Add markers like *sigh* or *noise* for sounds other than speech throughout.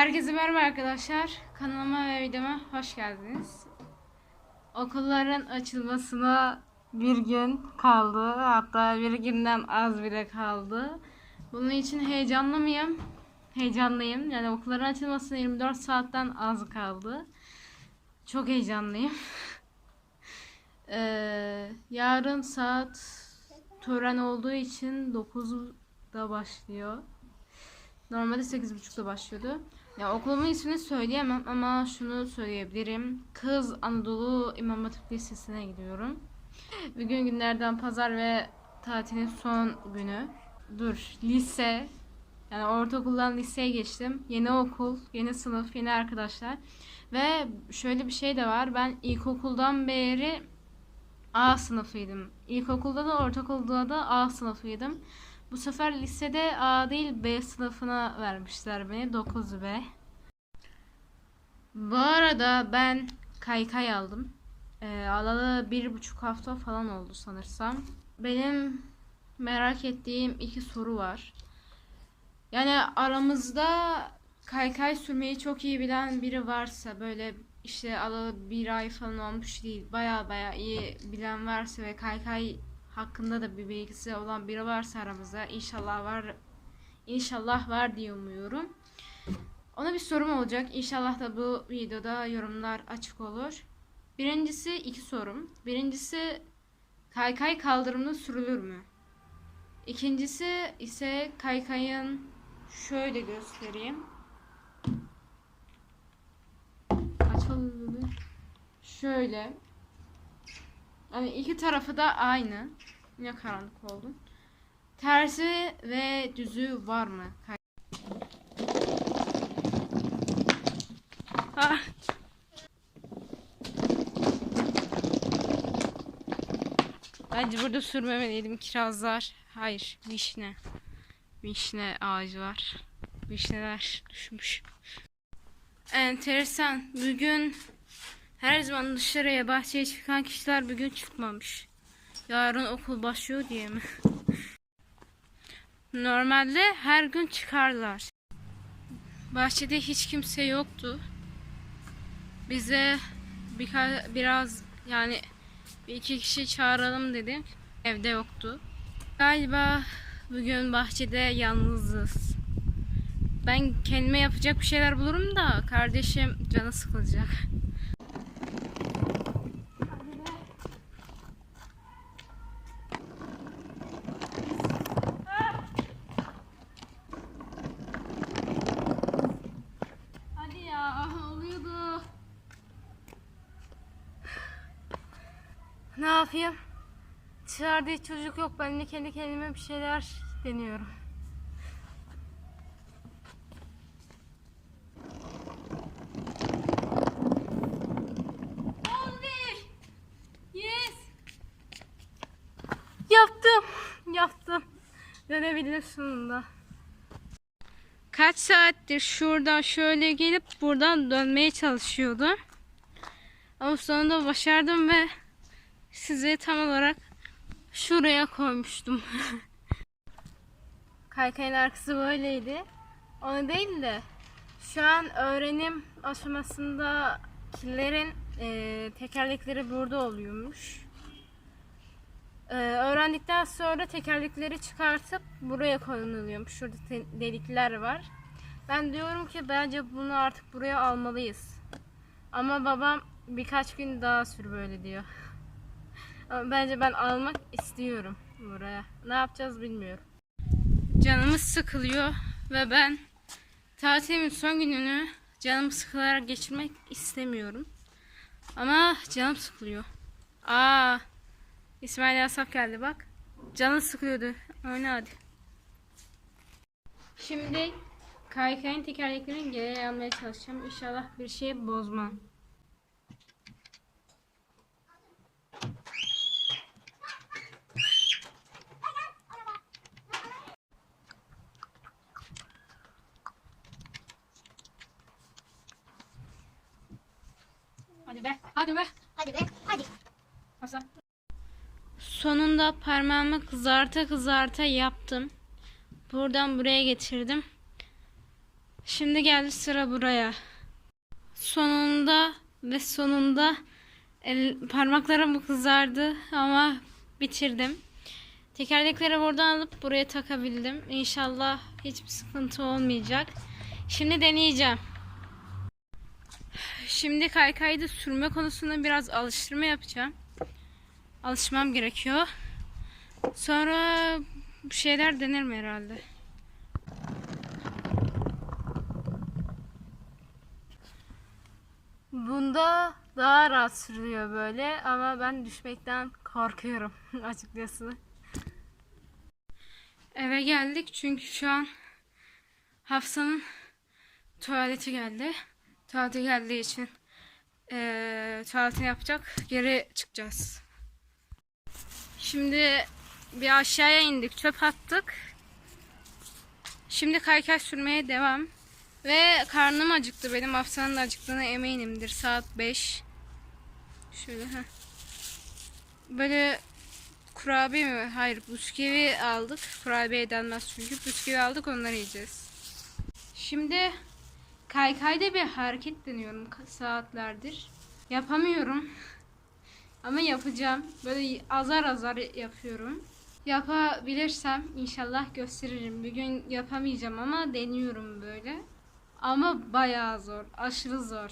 Herkese merhaba arkadaşlar. Kanalıma ve videoma hoş geldiniz. Okulların açılmasına bir gün kaldı. Hatta bir günden az bile kaldı. Bunun için heyecanlı mıyım? Heyecanlıyım. Yani okulların açılmasına 24 saatten az kaldı. Çok heyecanlıyım. *laughs* Ee, yarın saat tören olduğu için 9'da başlıyor. Normalde 8.30'da başlıyordu. Ya okulumun ismini söyleyemem ama şunu söyleyebilirim. Kız Anadolu İmam Hatip Lisesi'ne gidiyorum. Bugün günlerden pazar ve tatilin son günü. Dur, lise. Yani ortaokuldan liseye geçtim. Yeni okul, yeni sınıf, yeni arkadaşlar. Ve şöyle bir şey de var. Ben ilkokuldan beri A sınıfıydım. İlkokulda da ortaokulda da A sınıfıydım. Bu sefer lisede A değil B sınıfına vermişler beni. 9B. Bu arada ben kaykay aldım. Ee, alalı bir buçuk hafta falan oldu sanırsam. Benim merak ettiğim iki soru var. Yani aramızda kaykay sürmeyi çok iyi bilen biri varsa böyle işte alalı bir ay falan olmuş değil. Baya baya iyi bilen varsa ve kaykay hakkında da bir bilgisi olan biri varsa aramızda inşallah var inşallah var diye umuyorum. Ona bir sorum olacak. İnşallah da bu videoda yorumlar açık olur. Birincisi iki sorum. Birincisi kaykay kaldırımda sürülür mü? İkincisi ise kaykayın şöyle göstereyim. Açalım. Şöyle. Hani iki tarafı da aynı. Yine karanlık oldu. Tersi ve düzü var mı? Ah. Bence burada sürmemeliydim kirazlar. Hayır, vişne. Vişne ağacı var. Vişneler düşmüş. Enteresan. Bugün her zaman dışarıya bahçeye çıkan kişiler bugün çıkmamış. Yarın okul başlıyor diye mi? *laughs* Normalde her gün çıkarlar. Bahçede hiç kimse yoktu. Bize birka- biraz yani bir iki kişi çağıralım dedim. Evde yoktu. Galiba bugün bahçede yalnızız. Ben kendime yapacak bir şeyler bulurum da kardeşim canı sıkılacak. Hadi ya oluyordu. Ne yapayım? Dışarıda hiç çocuk yok. Ben de kendi kendime bir şeyler deniyorum. Yes. Yaptım. Yaptım. Dönebildim sonunda. Kaç saattir şuradan şöyle gelip buradan dönmeye çalışıyordum. Ama sonunda başardım ve size tam olarak şuraya koymuştum. *laughs* Kaykayın arkası böyleydi. Onu değil de şu an öğrenim aşamasındakilerin e, tekerlekleri burada oluyormuş. E, öğrendikten sonra tekerlekleri çıkartıp buraya konuluyormuş. Şurada delikler var. Ben diyorum ki bence bunu artık buraya almalıyız. Ama babam birkaç gün daha sür böyle diyor. *laughs* Ama bence ben almak istiyorum buraya. Ne yapacağız bilmiyorum. Canımız sıkılıyor ve ben tatilimin son gününü canım sıkılarak geçirmek istemiyorum. Ama canım sıkılıyor. Aa, İsmail Yasaf geldi bak. Canı sıkıyordu. Oyna hadi. Şimdi kaykayın tekerleklerini geri almaya çalışacağım. İnşallah bir şey bozmam. Hadi be, hadi be. Hadi be, hadi. Hasan. Sonunda parmağımı kızarta kızarta yaptım. Buradan buraya getirdim. Şimdi geldi sıra buraya. Sonunda ve sonunda el, parmaklarım kızardı ama bitirdim. Tekerlekleri buradan alıp buraya takabildim. İnşallah hiçbir sıkıntı olmayacak. Şimdi deneyeceğim. Şimdi kaykayda sürme konusunda biraz alıştırma yapacağım. Alışmam gerekiyor. Sonra bir şeyler denerim herhalde. Bunda daha rahat sürülüyor böyle ama ben düşmekten korkuyorum *laughs* açıkçası. Eve geldik çünkü şu an Hafsa'nın tuvaleti geldi. Tuvalete geldiği için eee tuvaletini yapacak. Geri çıkacağız. Şimdi bir aşağıya indik. Çöp attık. Şimdi kaykay sürmeye devam. Ve karnım acıktı. Benim Hafsa'nın da acıktığına eminimdir. Saat 5. Şöyle ha. Böyle kurabiye mi? Hayır, bisküvi aldık. Kurabiye denmez çünkü. Bisküvi aldık, onları yiyeceğiz. Şimdi kaykayda bir hareket deniyorum saatlerdir. Yapamıyorum. *laughs* Ama yapacağım. Böyle azar azar yapıyorum. Yapabilirsem inşallah gösteririm. Bir gün yapamayacağım ama deniyorum böyle. Ama bayağı zor. Aşırı zor.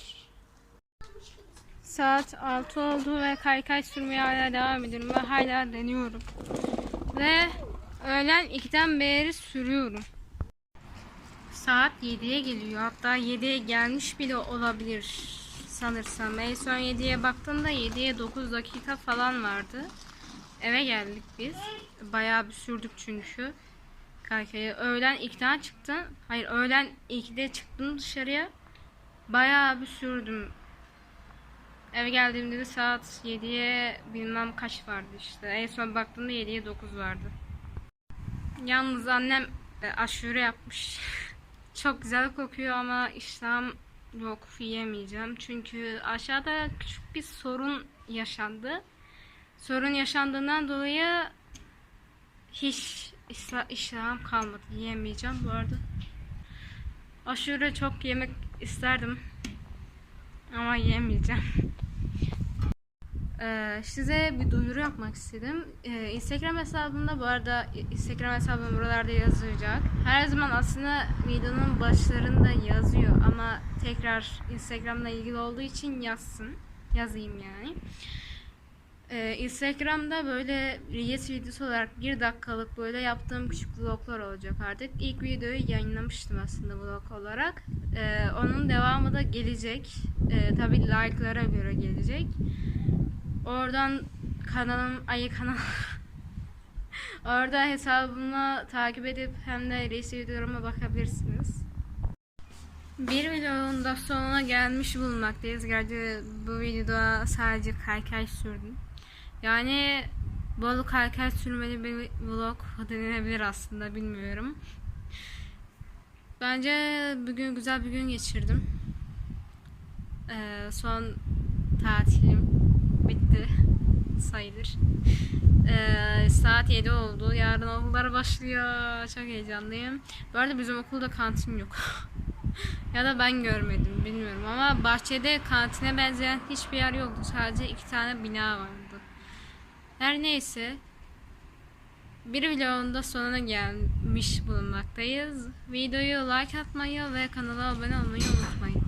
Saat 6 oldu ve kaykay sürmeye hala devam ediyorum ve hala deniyorum. Ve öğlen 2'den beri sürüyorum. Saat 7'ye geliyor. Hatta 7'ye gelmiş bile olabilir sanırsam. En son 7'ye baktığımda 7'ye 9 dakika falan vardı. Eve geldik biz. Bayağı bir sürdük çünkü. Kaykayı. Öğlen 2'den çıktım. Hayır öğlen 2'de çıktım dışarıya. Bayağı bir sürdüm. Eve geldiğimde de saat 7'ye bilmem kaç vardı işte. En son baktığımda 7'ye 9 vardı. Yalnız annem e, aşure yapmış. *laughs* Çok güzel kokuyor ama iştahım yok yiyemeyeceğim. Çünkü aşağıda küçük bir sorun yaşandı. Sorun yaşandığından dolayı hiç iştah- iştahım kalmadı. Yiyemeyeceğim bu arada. Aşure çok yemek isterdim. Ama yiyemeyeceğim. *laughs* Ee, size bir duyuru yapmak istedim. Ee, Instagram hesabımda bu arada Instagram hesabım buralarda yazacak. Her zaman aslında videonun başlarında yazıyor ama tekrar Instagram'la ilgili olduğu için yazsın. Yazayım yani. Ee, Instagram'da böyle Reels videosu olarak bir dakikalık böyle yaptığım küçük vloglar olacak artık. İlk videoyu yayınlamıştım aslında vlog olarak. Onun devamı da gelecek. Ee, tabii like'lara göre gelecek. Oradan kanalım, ay kanal *laughs* Orada hesabımı takip edip hem de reis videolarıma bakabilirsiniz. Bir videonun da sonuna gelmiş bulunmaktayız. Gerçi bu videoda sadece kaykay sürdüm. Yani bol kaykay sürmeli bir vlog denilebilir aslında bilmiyorum. Bence bugün güzel bir gün geçirdim. Ee, son tatilim bitti sayılır. Ee, saat 7 oldu. Yarın okullar başlıyor. Çok heyecanlıyım. Bu arada bizim okulda kantin yok. *laughs* ya da ben görmedim bilmiyorum ama bahçede kantine benzeyen hiçbir yer yoktu. Sadece iki tane bina vardı. Her neyse bir vlogun da sonuna gelmiş bulunmaktayız. Videoyu like atmayı ve kanala abone olmayı unutmayın.